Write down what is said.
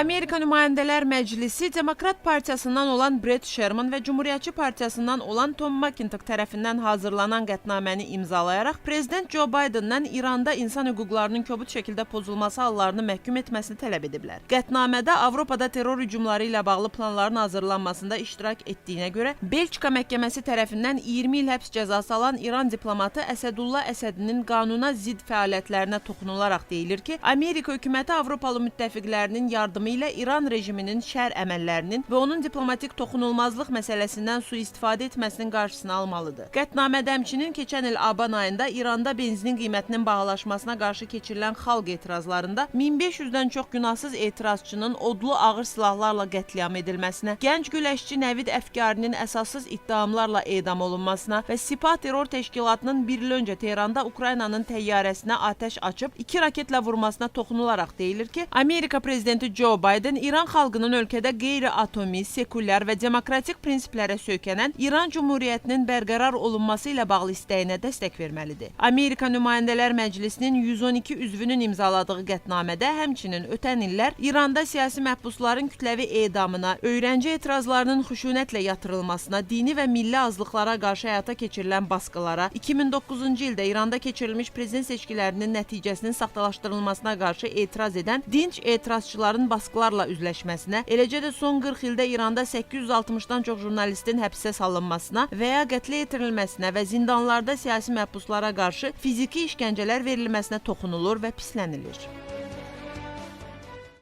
Amerika Nümayəndələr Məclisi Demokrat Partiyasından olan Brett Sherman və Cumhuriyetçi Partiyasından olan Tom McIntyre tərəfindən hazırlanan qətnaməni imzalayaraq prezident Joe Biden'dan İranda insan hüquqlarının kobud şəkildə pozulması hallarını məhkum etməsini tələb ediblər. Qətnamədə Avropada terror hücumları ilə bağlı planların hazırlanmasında iştirak etdiyinə görə Belçika məhkəməsi tərəfindən 20 il həbs cəzası alan İran diplomatı Əsədullah Əsədinin qanuna zidd fəaliyyətlərinə toxunularaq deyilir ki, Amerika hökuməti Avropalı müttəfiqlərinin yardımı ilə İran rejiminin şər əməllərinin və onun diplomatik toxunulmazlıq məsələsindən sui-istifadə etməsinin qarşısını almalıdır. Qətnamədə həmçinin keçən il aban ayında İranda benzinin qiymətinin bahalaşmasına qarşı keçirilən xalq etirazlarında 1500-dən çox günahsız etirazçının odlu ağır silahlarla qətliam edilməsinə, gənc güləşçi Nəvid Əfkarinin əsassız iddiamlarla edam olunmasına və Sipah terror təşkilatının bir il öncə Tehranda Ukraynanın təyyarəsinə atəş açıb iki raketlə vurmasına toxunularaq deyilir ki, Amerika prezidenti Joe Biden İran xalqının ölkədə qeyri-atomi, sekulyar və demokratik prinsiplərə söykənən İran Cumhuriyyətinin bərqərar olunması ilə bağlı istəyinə dəstək verməlidir. Amerika Nümayəndələr Məclisinin 112 üzvünün imzaladığı qətnamədə həmçinin ötən illər İranda siyasi məhbusların kütləvi edamına, öyrənci etirazlarının xüşunətlə yatırılmasına, dini və milli azlıqlara qarşı həyata keçirilən basqılara, 2009-cu ildə İranda keçirilmiş prezident seçkilərinin nəticəsinin saxtalaşdırılmasına qarşı etiraz edən dinc etirazçıların basqılarla üzləşməsinə, eləcə də son 40 ildə İranda 860-dan çox jurnalistin həbsə salınmasına və ya qətlə yetirilməsinə və zindanlarda siyasi məhbuslara qarşı fiziki işgəncələr verilməsinə toxunulur və pislənilir.